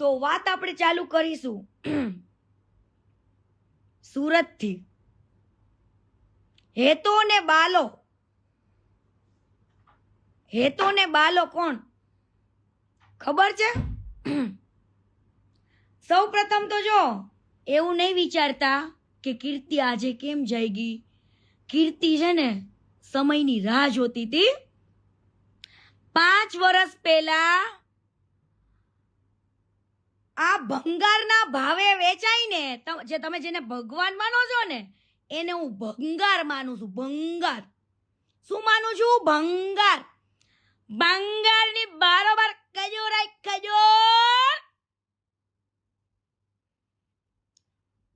તો વાત આપણે ચાલુ કરીશું. સુરતથી. હેતો ને બાલો. હેતો ને બાલો કોણ? ખબર છે? સૌ પ્રથમ તો જો, એવું નહીં વિચારતા કે કીર્તિ આજે કેમ જઈ ગઈ કીર્તિ છે ને, સમયની રાહ જોતી હતી પાંચ વર્ષ પહેલા આ ભંગારના ભાવે વેચાઈને જે તમે જેને ભગવાન માનો છો ને, એને હું ભંગાર માનું છું, ભંગાર. શું માનું છું? ભંગાર. ભંગારની બારોબાર ખજૂરાય ખજૂર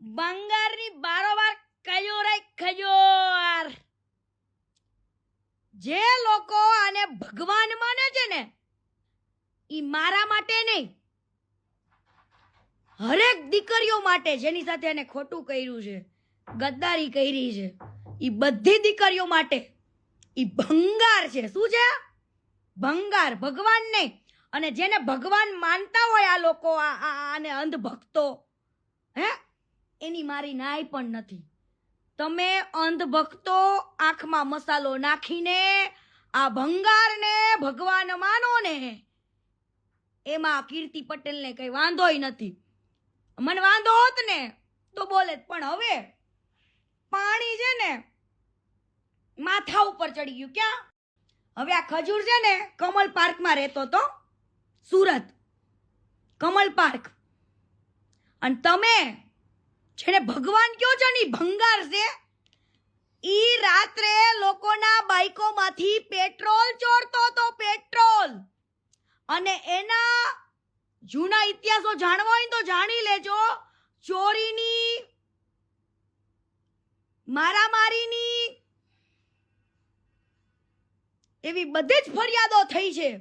બંગારની બારોબાર ખજૂરાય ખજોર જે લોકો આને ભગવાન માને છે ને એ મારા માટે નહીં હરેક દીકરીઓ માટે જેની સાથે એને ખોટું કર્યું છે, ગદ્દારી કરી છે એ બધી દીકરીઓ માટે એ ભંગાર છે. શું છે? ભંગાર, ભગવાન નહીં. અને જેને ભગવાન માનતા હોય આ લોકો આને અંધભક્તો, હે? એની મારી નાય પણ નથી. તમે અંધભક્તો આંખમાં મસાલો નાખીને આ ભંગારને ભગવાન માનો ને એમાં કીર્તિ પટેલને કંઈ વાંધોય નથી. મને વાંધો હોત ને તો બોલે. પણ હવે પાણી છે ને માથા ઉપર ચડી ગયું. ક્યાં? હવે આ ખજૂર છે ને કમલ પાર્કમાં રહેતો તો સુરત. કમલ પાર્ક. અને તમે જેને ભગવાન કયો છો ને ભંગાર છે, ઈ રાત્રે લોકોના બાઈકોમાંથી પેટ્રોલ ચોરતો તો પેટ્રોલ. અને એના જૂના ઇતિહાસો જાણવા હોય તો જાણી લેજો. ચોરીની, મારામારીની, એવી બધી જ ફરિયાદો થઈ છે.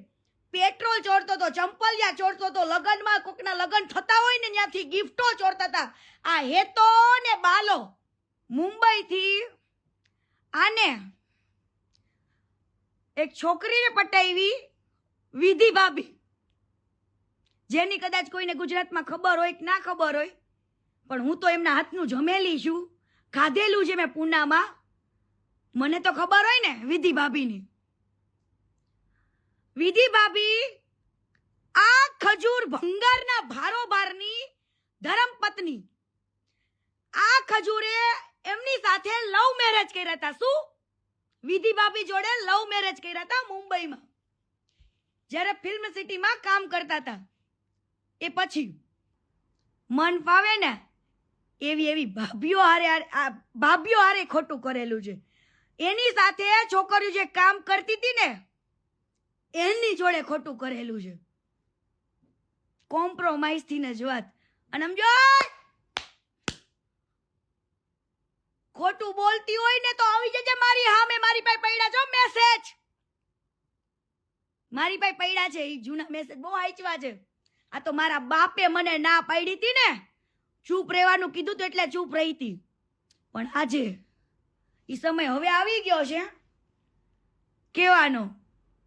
પેટ્રોલ ચોરતો તો, ચંપલિયા ચોરતો તો, લગનમાં કોકના લગ્ન થતા હોય ને ત્યાંથી ગિફ્ટો ચોરતા હતા. આ હેતો ને બાલો મુંબઈથી આને એક છોકરીને પટાવી, વિધિ ભાભી. જેની કદાચ કોઈને ગુજરાતમાં ખબર હોય કે ના ખબર હોય, પણ હું તો એમના હાથનું જમેલી છું, ખાધેલું છે મેં પૂનામાં. મને તો ખબર હોય ને વિધિ ભાભીની. વિધિ ભાભી આ ખજૂર ભંગારના ભારોભારની ધર્મપત્ની. આ ખજૂરે એમની સાથે લવ મેરેજ કર્યા હતા. શું? વિધિ ભાભી જોડે લવ મેરેજ કર્યા હતા મુંબઈમાં. જ્યારે ફિલ્મ સિટીમાં કામ કરતા હતા. એ પછી મન ફાવે ને, એવી એવી ભાભીઓ હારે ભાભીઓ હારે ખોટું કરેલું છે. એની સાથે છોકરીઓ જે કામ કરતી હતી ને, એની જોડે ખોટું કરેલું છે. કોમ્પ્રોમાઇઝથી જ વાત અને સમજો, ખોટું બોલતી હોય ને તો આવી જજે મારી હામે, મારી પાસે પડ્યા છો મેસેજ મારી પાસે પડ્યા છે એ જૂના મેસેજ બહુ હાચવા છે. આ તો મારા બાપે મને ના પાડી હતી ને. ચૂપ રહેવાનું કીધું તો એટલે ચૂપ રહી હતી. પણ આજે એ સમય હવે આવી ગયો છે. કહેવાનો.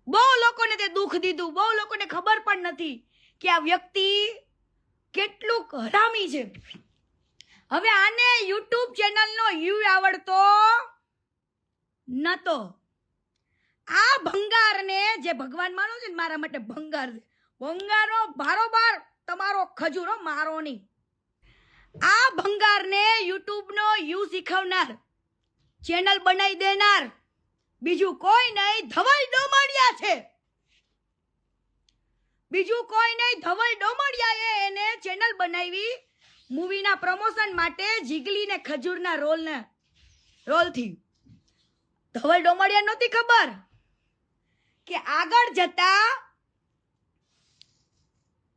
બહુ લોકોને તે દુઃખ દીધું. બહુ લોકોને ખબર પણ નથી કે આ વ્યક્તિ કેટલું હરામી છે. હવે આને યુટ્યુબ ચેનલનો યુ આવડતો નતો. આ ભંગારને જે ભગવાન માનો છે ને મારા માટે ભંગાર છે. ભંગારનો બારોબાર તમારો ખજૂરો મારો નહીં. આ ભંગારને યુટ્યુબનો યુ શીખવનાર, ચેનલ બનાવી દેનાર, બીજું કોઈ નહીં, ધવલ ડોમડિયા છે. બીજું કોઈ નહીં, ધવલ ડોમડિયાએ એને ચેનલ બનાવી મૂવીના પ્રમોશન માટે જીગલી ને ખજૂરના રોલને, રોલથી. ધવલ ડોમડિયા નહોતી ખબર કે આગળ જતા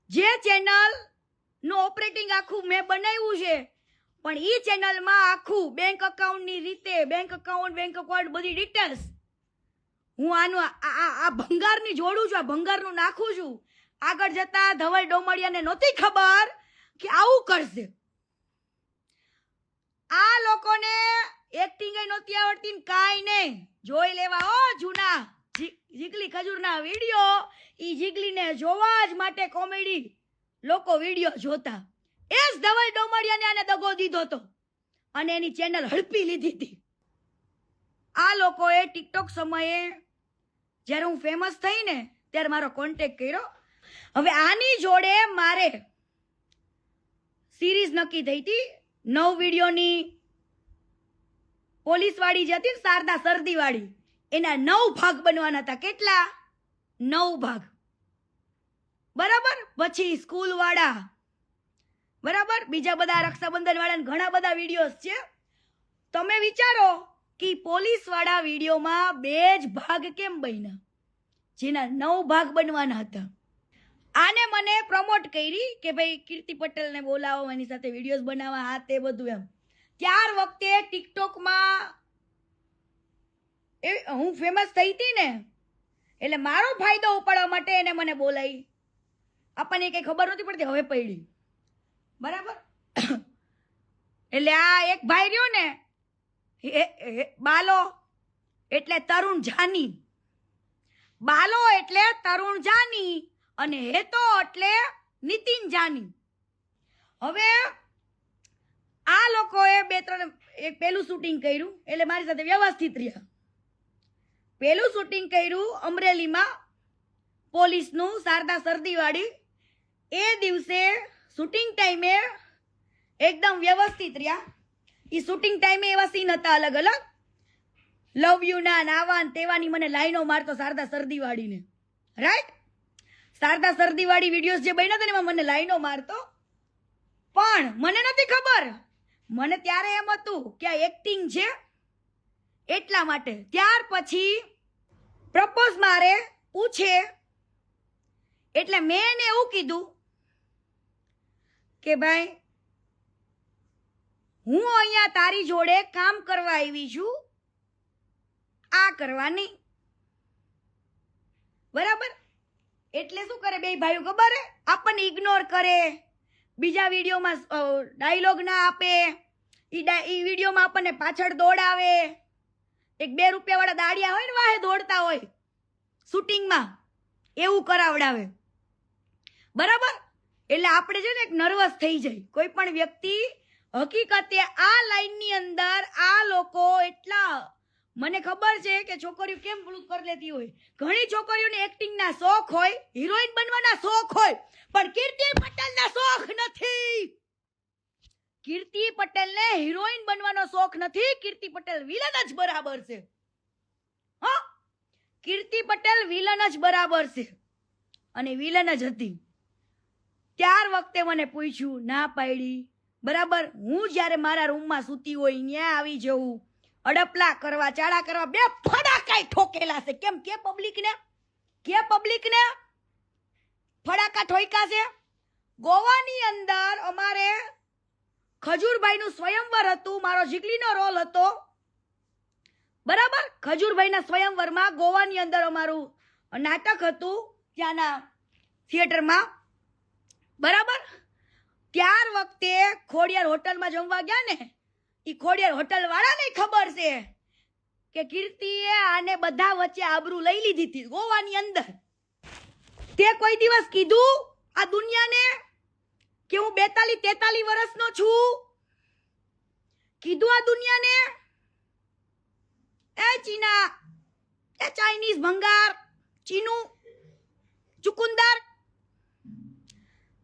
જે ચેનલનું ઓપરેટિંગ આખું મેં બનાવ્યું છે, પણ એ ચેનલમાં આખું બેંક અકાઉન્ટની રીતે બેંક અકાઉન્ટ બેંક અકાઉન્ટ બધી ડિટેલ્સ હું આનું આ- ભંગારની જોડું છું, આ ભંગારનું નાખું છું. આગળ જતા ધવલ ડોમડિયાને નહોતી ખબર કે આવું કરશે. આ લોકોને એક્ટિંગ નહોતી આવડતી કાંઈ નહીં. જોઈ લેવા, ઓ જૂના. જીગલી ખજૂરના વીડિયો. એ જીગલીને જોવા જ માટે કોમેડી લોકો વીડિયો જોતા. એ જ ધવલ ડોમરિયાને આને દગો દીધો તો. અને એની ચેનલ હડપી લીધી હતી. આ લોકોએ ટિકટોક સમયે જ્યારે હું ફેમસ થઈ ને ત્યારે મારો કોન્ટેક કર્યો. હવે આની જોડે મારે સિરીઝ નક્કી થઈ હતી. નવ વિડીયોની પોલીસવાળી જે હતી શારદા સરદીવાળી એના નવ ભાગ બનવાના હતા. કેટલા? નવ ભાગ. બરાબર? પછી સ્કૂલવાળા. બરાબર? બીજા બધા રક્ષાબંધન વાળા ઘણા બધા વિડીયોઝ છે. તમે વિચારો કે પોલીસવાળા વિડીયોમાં બે જ ભાગ કેમ બન્યા? જેના નવ ભાગ બનવાના હતા. આને મને પ્રમોટ કરી કે ભાઈ કીર્તિ પટેલને બોલાવો, એની સાથે વિડીયોઝ બનાવવા હા તે બધું એમ. ત્યાર વખતે ટિકટોકમાં એ હું ફેમસ થઈ હતી ને, એટલે મારો ફાયદો ઉપાડવા માટે એને મને બોલાવી આપણને કંઈ ખબર નહોતી પડતી, હવે પડી. બરાબર? એટલે આ એક ભાઈ રહ્યો ને બાલો એટલે તરુણ જાની. બાલો એટલે તરુણ જાની અને હેતો એટલે નીતિન જાની. હવે આ લોકોએ બે, ત્રણ, એક પેલું શૂટિંગ કર્યું, એટલે મારી સાથે વ્યવસ્થિત રહ્યા. પેલું શૂટિંગ કર્યું અમરેલીમાં. પોલીસનું શારદા સરદીવાળી એ દિવસે શૂટિંગ ટાઈમે એકદમ વ્યવસ્થિત રહ્યા. એ શૂટિંગ ટાઈમે એવા સીન હતા અલગ અલગ. લવ યુ ના નાવા તેવાની મને લાઈનો મારતો શારદા સરદીવાળીને રાઈટ શારદા સરદીવાળી વિડીયોઝ જે બન્યા હતા ને એમાં મને લાઈનો મારતો. પણ મને નથી ખબર. મને ત્યારે એમ હતું કે આ એક્ટિંગ છે. એટલા માટે ત્યાર પછી પ્રપોઝ મારે પૂછે. એટલે મેં એને એવું કીધું કે ભાઈ, હું અહીંયા તારી જોડે કામ કરવા આવી છું, આ કરવા નહીં. બરાબર? એટલે શું કરે બે ભાઈઓ ખબર હે? આપણને ઇગ્નોર કરે. બીજા વિડીયોમાં ડાયલોગ ના આપે. એ વિડીયોમાં આપણને પાછળ દોડાવે. એક બે રૂપિયા વાળા દાડિયા હોય ને વાહે દોડતા હોય, શૂટિંગમાં, એવું કરાવડાવે. બરાબર? એટલે આપણે છે ને એક નર્વસ થઈ જાય કોઈ પણ વ્યક્તિ, હકીકતે આ લાઈનની અંદર આ લોકો એટલા, મને ખબર છે કે છોકરીઓ કેમ ભૂલ કરી લેતી હોય. ઘણી છોકરીઓને એક્ટિંગના શોખ હોય, હિરોઈન બનવાના શોખ હોય, પણ કીર્તિ પટેલના શોખ નથી. કીર્તિ પટેલને હિરોઈન બનવાનો શોખ નથી, કીર્તિ પટેલ વિલન જ બરાબર છે. હા? કીર્તિ પટેલ વિલન જ બરાબર છે. અને વિલન જ હતી. ત્યાર વખતે મને પૂછ્યું, ના પાડી બરાબર, હું જ્યારે મારા રૂમમાં સૂતી હોય ત્યાં આવી જવું. અડપલા કરવા, ચાળા કરવા, બે ફડાકાય ઠોકેલા છે. કેમ કે પબ્લિકને? કે પબ્લિકને? ફડાકા ઠોક્યા છે? ગોવાની અંદર અમારે ખજૂરભાઈનું સ્વયંવર હતું, મારો જીગલીનો રોલ હતો. બરાબર? ખજૂરભાઈના સ્વયંવરમાં ગોવાની અંદર અમારું નાટક હતું, ત્યાંના થિયેટરમાં. બરાબર? ત્યાર વખતે ખોડિયાર હોટલમાં જમવા ગયા ને એ ખોડિયાર હોટલ વાળાને ખબર છે કે કીર્તિએ આને બધા વચ્ચે આબરૂ લઈ લીધી હતી, ગોવાની અંદર. તે કોઈ દિવસ કીધું, આ દુનિયાને કે હું બેતાલી તેતાલી વર્ષનો છું? કીધું આ દુનિયાને? એ ચીના, એ ચાઇનીઝ ભંગાર, ચીનું, ચુકુંદર.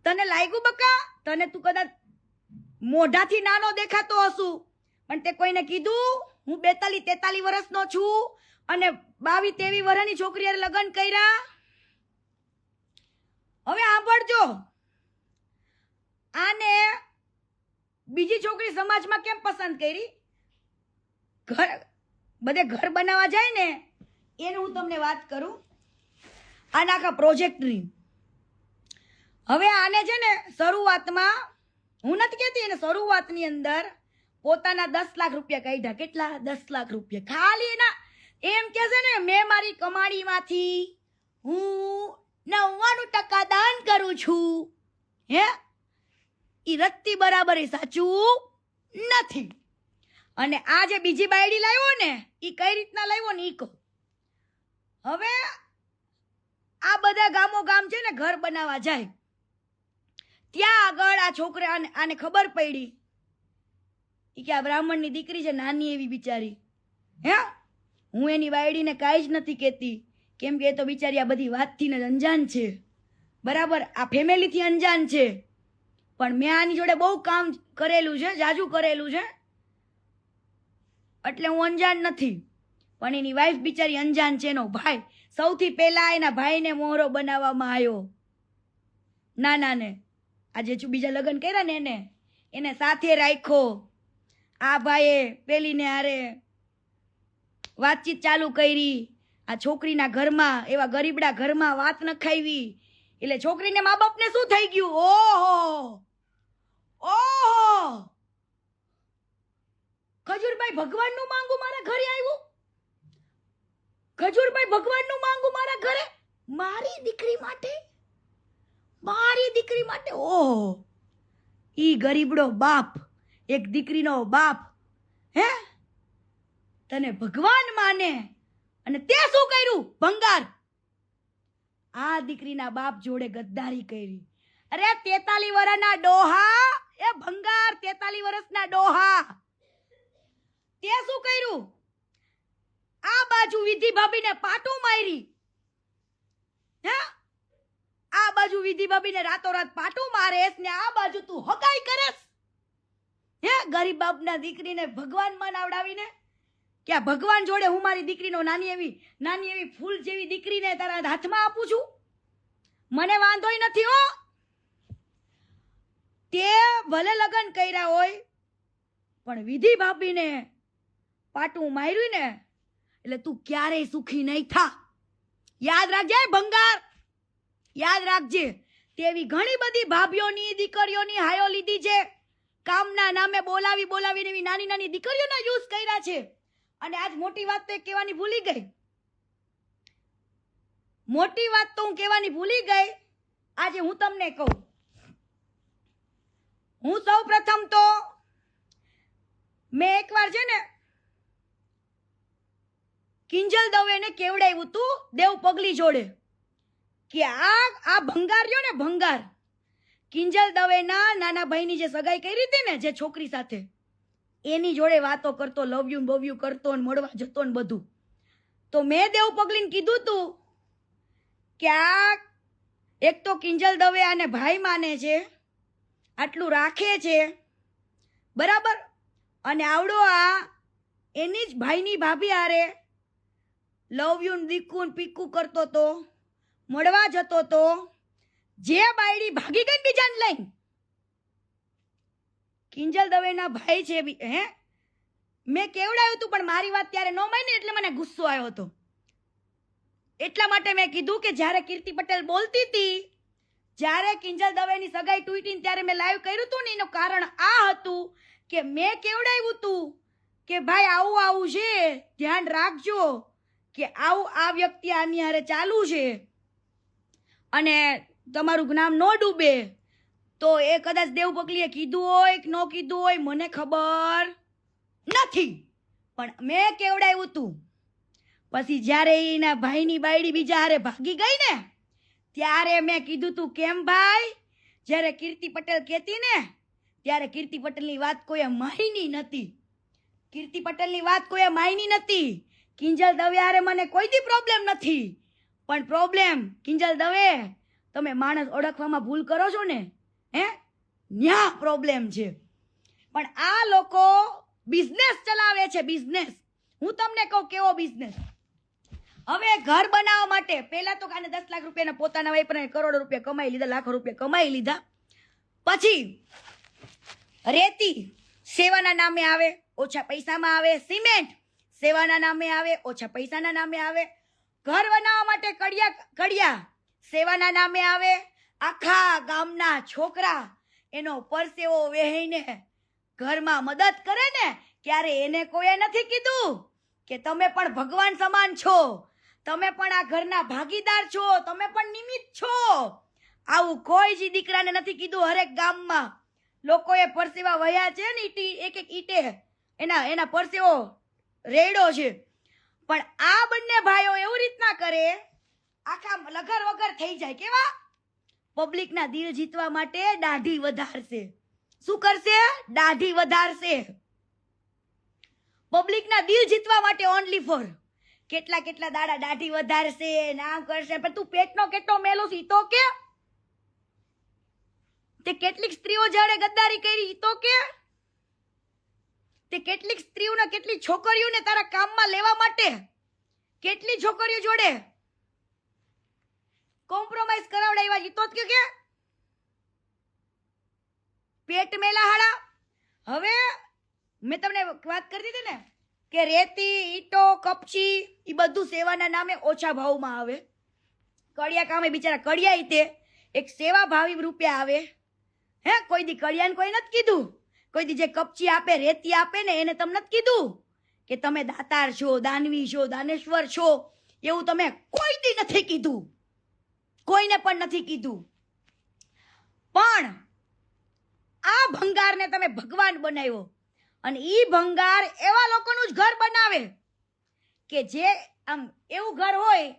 તને લાગ્યું બકા? તને તું કદાચ મોઢાથી નાનો દેખાતો હશું. પણ તે કોઈને કીધું? હું બેતાલી તેતાલી વર્ષનો છું અને બાવી તેવી વર્ષની છોકરી લગ્ન કર્યા. હવે સાંભળજો. આને બીજી છોકરી સમાજમાં કેમ પસંદ કરી? ઘર, બધે ઘર બનાવવા જાય ને, એનું હું તમને વાત કરું. આના આખા પ્રોજેક્ટની હવે આને છે ને શરૂઆતમાં, હું નથી કહેતી, એને શરૂઆતની અંદર પોતાના દસ લાખ રૂપિયા કાઢ્યા. કેટલા? દસ લાખ રૂપિયા. ખાલી એના, એમ કે છે ને, મેં મારી કમાણીમાંથી હું નવ્વાણું ટકા દાન કરું છું. હે? ઈ રત્તી બરાબર એ સાચું નથી. અને આ જે બીજી બાયડી લાવ્યો ને એ કઈ રીતના લાવ્યો ને એ કહો. હવે આ બધા ગામો ગામ છે ને, ઘર બનાવવા જાય. ત્યાં આગળ આ છોકરા આને ખબર પડી. ઈ કે આ બ્રાહ્મણની દીકરી છે, નાની એવી બિચારી. હે? હું એની વાયડીને કાંઈ જ નથી કહેતી. કેમ કે એ તો બિચારી આ બધી વાતથી ને અંજાન છે. બરાબર? આ ફેમિલીથી અંજાન છે. પણ મેં આની જોડે બહુ કામ કરેલું છે, જાજુ કરેલું છે. એટલે હું અંજાન નથી. પણ એની વાઈફ બિચારી અંજાન છે એનો ભાઈ. સૌથી પહેલા એના ભાઈને મોહરો બનાવવામાં આવ્યો. ના ના ને આજે બીજા લગ્ન કર્યા ને એને. એને સાથે રાખ્યો. આ ભાઈએ પેલીને હારે વાતચીત ચાલુ કરી. આ છોકરીના ઘરમાં, એવા ગરીબડા ઘરમાં વાત નખાવી. એટલે છોકરીને મા બાપને શું થઈ ગયું? ઓહો! ઓહો! ખજૂરભાઈ ભગવાનનું માંગુ મારા ઘરે આવ્યું? ખજૂરભાઈ ભગવાનનું માંગુ મારા ઘરે? મારી દીકરી માટે? મારી દીકરી માટે? ઓહો! ઈ ગરીબડો બાપ, એક દીકરીનો બાપ, હે? તને ભગવાન માને. અને તે શું કર્યું? ભંગાર. આ દીકરીના બાપ જોડે ગદ્દારી કરી. અરે તેતાલી વર્ષના ડોહા એ ભંગાર તેતાલી વર્ષના ડોહા. તે શું કર્યું? આ બાજુ વિધિ ભાભીને પાટું મારી. આ બાજુ વિધિ ભાભીને રાતોરાત પાટું મારેસ ને આ બાજુ તું હકાઈ કરેસ હે? ગરીબ બાપના દીકરીને ભગવાન મનાવડાવીને કે આ ભગવાન જોડે હું મારી દીકરીનો નાની એવી નાની એવી ફૂલ જેવી દીકરીને તારા હાથમાં આપું છું? મને વાંધોય નથી હો. તે ભલે લગ્ન કર્યા હોય, પણ વિધિ ભાભીને પાટું માર્યું ને એટલે તું ક્યારેય સુખી નહીં થા. યાદ રાખજે ભંગાર. યાદ રાખજે, તેવી ઘણી બધી ભાભીઓની દીકરીઓની હાયો લીધી છે. કામના નામે બોલાવી બોલાવીને એવી નાની નાની દીકરીઓના યુઝ કર્યા છે. અને આજ મોટી વાત તો એ કહેવાની ભૂલી ગઈ. મોટી વાત તો હું કહેવાની ભૂલી ગઈ. આજે હું તમને કહું હું સૌ પ્રથમ તો મેં એકવાર છે ને કિંજલ દવેને કેવડાવ્યું તું? દેવ પગલી જોડે. કે આ આ ભંગાર જો ને, ભંગાર. કિંજલ દવેના નાના ભાઈની જે સગાઈ કરી હતી ને, જે છોકરી સાથે, એની જોડે વાતો કરતો, લવ્યું બવ્યું કરતો ને મળવા જતો ને બધું. તો મેં દેવ પગલીને કીધું તું કે આ એક તો કિંજલ દવે આને ભાઈ માને છે આટલું રાખે છે. બરાબર? અને આવડો આ એની જ ભાઈની ભાભી હારે લવ યુન દીકુન દીકુ પીકુ કરતો તો, મળવા જતો તો, જે બાયડી ભાગી ગઈ બીજાને લઈને. કિંજલ દવેના ભાઈ છે હે? મેં કેવડાવ્યું હતું પણ મારી વાત ત્યારે ન માની એટલે મને ગુસ્સો આવ્યો હતો. એટલા માટે મેં કીધું કે જ્યારે કીર્તિ પટેલ બોલતી હતી જ્યારે કિંજલ દવેની સગાઈ ટૂટી ત્યારે મેં લાઈવ કર્યું હતું ને એનું કારણ આ હતું કે મેં કેવડાવ્યું હતું કે ભાઈ આવું આવું છે, ધ્યાન રાખજો કે આવું આ વ્યક્તિ આની હારે ચાલુ છે. અને તમારું જ્ઞાન ન ડૂબે તો એ કદાચ દેવ પગલીએ કીધું હોય કે ન કીધું હોય, મને ખબર નથી. પણ મેં કેવડાવ્યું હતું પછી જ્યારે એના ભાઈની બાયડી બીજા હારે ભાગી ગઈ ને ત્યારે મેં કીધું તું, કેમ ભાઈ? જ્યારે કીર્તિ પટેલ કહેતી ને, ત્યારે કીર્તિ પટેલની વાત કોઈએ માયની નથી કીર્તિ પટેલની વાત કોઈએ માયની નથી કિંજલ દવે હારે મને કોઈ દી પ્રોબ્લેમ નથી. પણ પ્રોબ્લેમ કિંજલ દવે, તમે માણસ ઓળખવામાં ભૂલ કરો છો ને, હે? ન્યા પ્રોબ્લેમ છે. પણ આ લોકો બિઝનેસ ચલાવે છે બિઝનેસ હું તમને કહું, કેવો બિઝનેસ હવે ઘર બનાવવા માટે પહેલા તો કાને દસ લાખ રૂપિયાના પોતાના વેપાર કરોડો રૂપિયા કમાઈ લીધા, લાખો રૂપિયા કમાઈ લીધા. પછી રેતી સેવાના નામે આવે, ઓછા પૈસામાં આવે. સિમેન્ટ સેવાના નામે આવે, ઓછા પૈસાના નામે આવે. ઘર બનાવવા માટે કડિયા કડિયા સેવાના નામે આવે. આખા ગામના છોકરા એનો પરસેવો વહેઈને ઘરમાં મદદ કરે ને ત્યારે એને કોઈએ નથી કીધું કે તમે પણ ભગવાન સમાન છો. તમે પણ આ ઘરના ભાગીદાર છો, તમે પણ નિમિત્ત છો. આવું કોઈ જ દીકરાને નથી કીધું હરેક ગામમાં. લોકોએ પરસેવા વહ્યા છે ને ઈટી, એક એક ઈટે. એના એના પરસેવો રેડો છે. પણ આ બંને ભાઈઓ એવું રીતના કરે, આખા લગર વગર થઈ જાય કેવા? પબ્લિકના દિલ જીતવા માટે દાઢી વધારશે. શું કરશે? દાઢી વધારશે. પબ્લિકના દિલ જીતવા માટે ઓનલી ફોર કેટલા કેટલા દાડા દાઢી વધારશે, નામ કરશે, પણ તું પેટનો કેટલો મેલો છે તો કે. તે કેટલીક સ્ત્રીઓ જાણે ગદ્દારી કરી તો કે. તે કેટલીક સ્ત્રીઓને કેટલી છોકરીઓને તારા કામમાં લેવા માટે કેટલી છોકરીઓ જોડે કોમ્પ્રોમાઇઝ કરાવડાવ્યા ઈ તો જ કે પેટ મેલા હાડા હવે મેં તમને વાત કરી દીધી ને કે રેતી, ઈટો, કપચી એ બધું સેવાના નામે ઓછા ભાવમાં આવે. કડિયા કામે બિચારા કડિયા રીતે એક સેવા ભાવી રૂપે આવે. હે, કોઈ દી કડિયાને કોઈ નથી કીધું. કોઈ દી જે કપચી આપે, રેતી આપે ને એને તમને નથી કીધું. કે તમે દાતાર છો, દાનવી છો, દાનેશ્વર છો, એવું તમે કોઈ દી નથી કીધું. કોઈને પણ નથી કીધું. પણ આ ભંગારને તમે ભગવાન બનાવ્યો. અને એ ભંગાર એવા લોકોનું જ ઘર બનાવે કે જે આમ એવું ઘર હોય,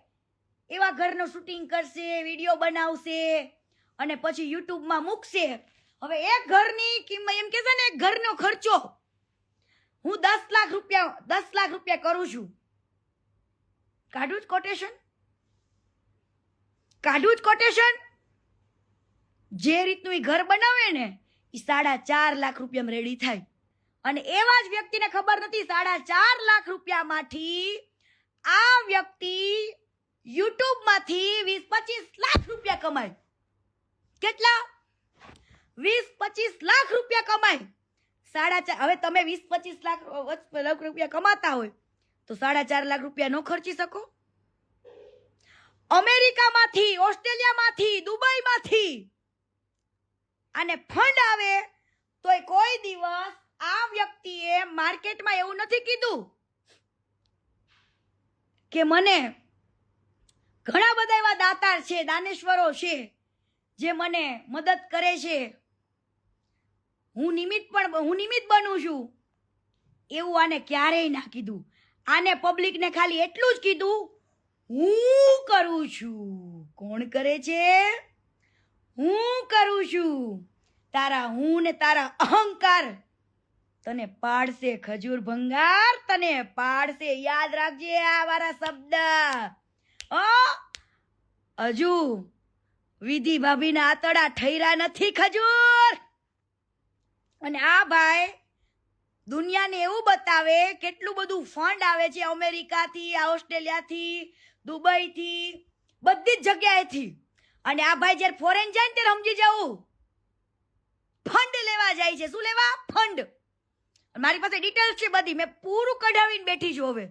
એવા ઘરનું શૂટિંગ કરશે વીડિયો બનાવશે અને પછી યુટ્યુબમાં મૂકશે. હવે એક ઘરની કિંમત, એમ કે છે ને એક ઘરનો ખર્ચો હું દસ લાખ રૂપિયા, દસ લાખ રૂપિયા કરું છું. કાઢું જ કોટેશન કાઢું જ કોટેશન જે રીતનું એ ઘર બનાવે ને એ સાડા ચાર લાખ રૂપિયામાં રેડી થાય. અને એવા જ વ્યક્તિને ખબર નથી, સાડા ચાર લાખ રૂપિયામાંથી આ વ્યક્તિ યુટ્યુબમાંથી વીસ પચીસ લાખ રૂપિયા કમાય. કેટલા? વીસ પચીસ લાખ રૂપિયા કમાય. સાડા ચાર, હવે તમે વીસ પચીસ લાખ લાખ રૂપિયા કમાતા હોય, તો સાડા ચાર લાખ રૂપિયા ન ખર્ચી શકો. અમેરિકામાંથી, ઓસ્ટ્રેલિયામાંથી, દુબઈમાંથી, અને ફંડ આવે, તોય કોઈ દિવસ આ વ્યક્તિએ માર્કેટમાં એવું નથી કીધું કે મને ઘણા બધા એવા દાતાર છે, દાનેશ્વરો છે, જે મને મદદ કરે છે. હું નિમિત્ત પણ હું નિમિત્ત બનું છું. એવું આને ક્યારેય ના કીધું. આને પબ્લિકને ખાલી એટલું જ કીધું, હું કરું છું. કોણ કરે છે? હું કરું છું. તારા હું ને તારા અહંકાર તને પાડશે ખજૂર ભંગાર, તને પાડશે યાદ રાખજે આ મારા શબ્દ. અ હજુ વિધિ ભાભીના આતડા ઠૈરા નથી ખજૂર. અને આ ભાઈ દુનિયાને એવું બતાવે, કેટલું બધું ફંડ આવે છે અમેરિકાથી, ઓસ્ટ્રેલિયાથી, દુબઈથી, બધી જ જગ્યાએથી. અને આ ભાઈ જ્યારે ફોરેન જાય ને ત્યારે સમજી જવું ફંડ લેવા જાય છે. શું લેવા? ફંડ. મારી પાસે ડિટેલ્સ છે બધી. મેં પૂરું કઢાવીને બેઠી છું હવે.